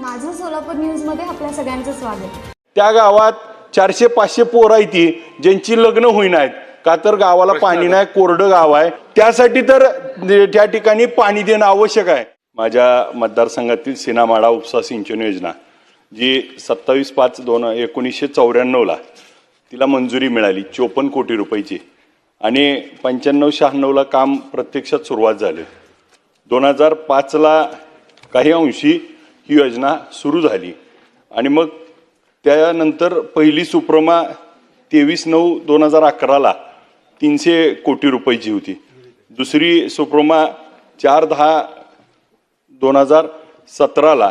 माझं सोलापूर न्यूजमध्ये आपल्या सगळ्यांचं स्वागत. त्या गावात चारशे पाचशे पोरं आहेत ती ज्यांची लग्न होईनात का तर गावाला पाणी नाही कोरडं गाव आहे. त्यासाठी तर त्या ठिकाणी पाणी देणं आवश्यक आहे. माझ्या मतदारसंघातील सिनामाडा उपसा सिंचन योजना जी सत्तावीस पाच दोन एकोणीसशे चौऱ्याण्णवला तिला मंजुरी मिळाली चोपन्न कोटी रुपयाची. आणि पंच्याण्णव शहाण्णवला काम प्रत्यक्षात सुरुवात झाली. दोन हजार पाचला काही अंशी ही योजना सुरू झाली. आणि मग त्यानंतर पहिली सुप्रमा तेवीस नऊ दोन हजार अकराला तीनशे कोटी रुपयाची होती. दुसरी सुप्रमा चार दहा दोन हजार सतराला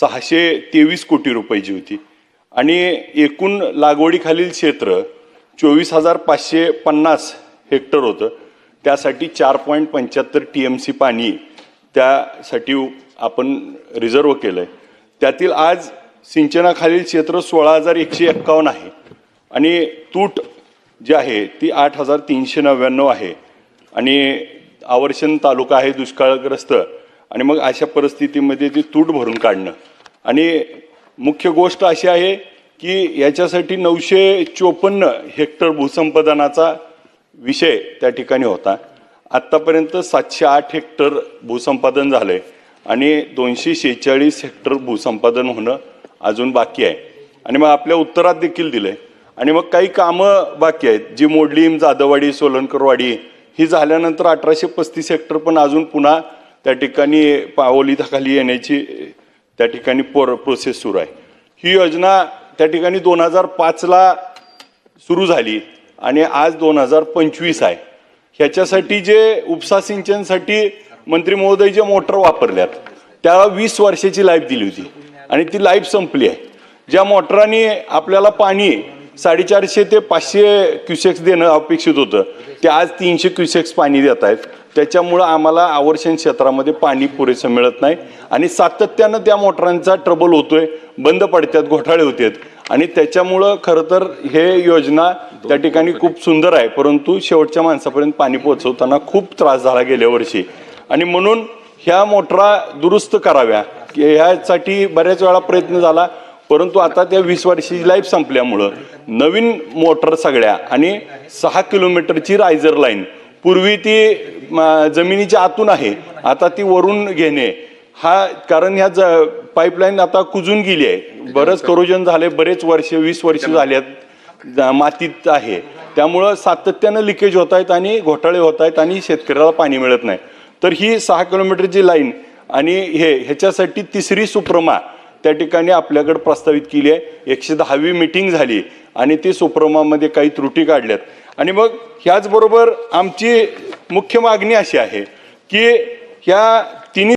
सहाशे तेवीस कोटी रुपयाची होती. आणि एकूण लागवडीखालील क्षेत्र चोवीस हजार पाचशे पन्नास हेक्टर होतं. त्यासाठी चार पॉईंट पंच्याहत्तर टी एम सी पाणी त्यासाठी आपण रिझर्व केलं आहे त्यातील आज सिंचनाखालील क्षेत्र सोळा हजार एकशे एक्कावन्न आहे. आणि तूट जी आहे ती आठ हजार तीनशे नव्याण्णव आहे. आणि आवर्षण तालुका आहे दुष्काळग्रस्त. आणि मग अशा परिस्थितीमध्ये ती तूट भरून काढणं. आणि मुख्य गोष्ट अशी आहे की याच्यासाठी नऊशे चोपन्न हेक्टर भूसंपादनाचा विषय त्या ठिकाणी होता. आत्तापर्यंत सातशे आठ हेक्टर भूसंपादन झालं आहे आणि दोनशे शेहेचाळीस हेक्टर भूसंपादन होणं अजून बाकी आहे. आणि मग आपल्या उत्तरात देखील दिलं आहे आणि मग काही कामं बाकी आहेत. जी मोडलीम जाधववाडी सोलनकरवाडी ही झाल्यानंतर अठराशे पस्तीस हेक्टर पण अजून पुन्हा त्या ठिकाणी पावलीखाली येण्याची त्या ठिकाणी पोर प्रोसेस सुरू आहे. ही योजना त्या ठिकाणी दोन हजार पाचला सुरू झाली आणि आज दोन हजार पंचवीस आहे. ह्याच्यासाठी जे उपसा सिंचनसाठी मंत्री महोदय जे मोटर वापरल्यात त्याला वीस वर्षाची लाईफ दिली होती. आणि ती लाईफ संपली आहे. ज्या मोटरांनी आपल्याला पाणी साडेचारशे ते पाचशे क्युसेक्स देणं अपेक्षित होतं ते आज तीनशे क्युसेक्स पाणी देत आहेत. त्याच्यामुळं आम्हाला आवर्षण क्षेत्रामध्ये पाणी पुरेसं मिळत नाही. आणि सातत्यानं त्या मोटरांचा ट्रबल होतोय बंद पडतात घोटाळे होतात. आणि त्याच्यामुळं खरं तर हे योजना त्या ठिकाणी खूप सुंदर आहे. परंतु शेवटच्या माणसापर्यंत पाणी पोहोचवताना खूप त्रास झाला गेल्या वर्षी. आणि म्हणून ह्या मोटरा दुरुस्त कराव्या. ह्यासाठी बऱ्याच वेळा प्रयत्न झाला परंतु आता त्या वीस वर्षी लाईफ संपल्यामुळं नवीन मोटर सगळ्या आणि सहा किलोमीटरची रायझर लाईन पूर्वी ती जमिनीच्या आतून आहे. आता ती वरून घेणे. हा कारण ह्या ज पाईपलाईन आता कुजून गेली आहे. बरंच करोजन झाले बरेच वर्ष वीस वर्ष झाल्यात. मातीत आहे. त्यामुळं सातत्यानं लिकेज होत आहेत आणि घोटाळे होत आहेत आणि शेतकऱ्याला पाणी मिळत नाही. तर ही सहा किलोमीटरची लाईन आणि हे ह्याच्यासाठी तिसरी सुप्रमा त्या ठिकाणी आपल्याकडे प्रस्तावित केली आहे. एकशे दहावी मिटिंग झाली आणि ती सुप्रमामध्ये काही त्रुटी काढल्यात. आणि मग ह्याचबरोबर आमची मुख्य मागणी अशी आहे की ह्या तिन्ही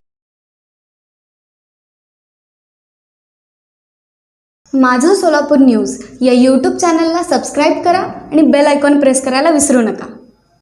माझं सोलापूर न्यूज या यूट्यूब चॅनलला सबस्क्राईब करा आणि बेल आयकॉन प्रेस करायला विसरू नका.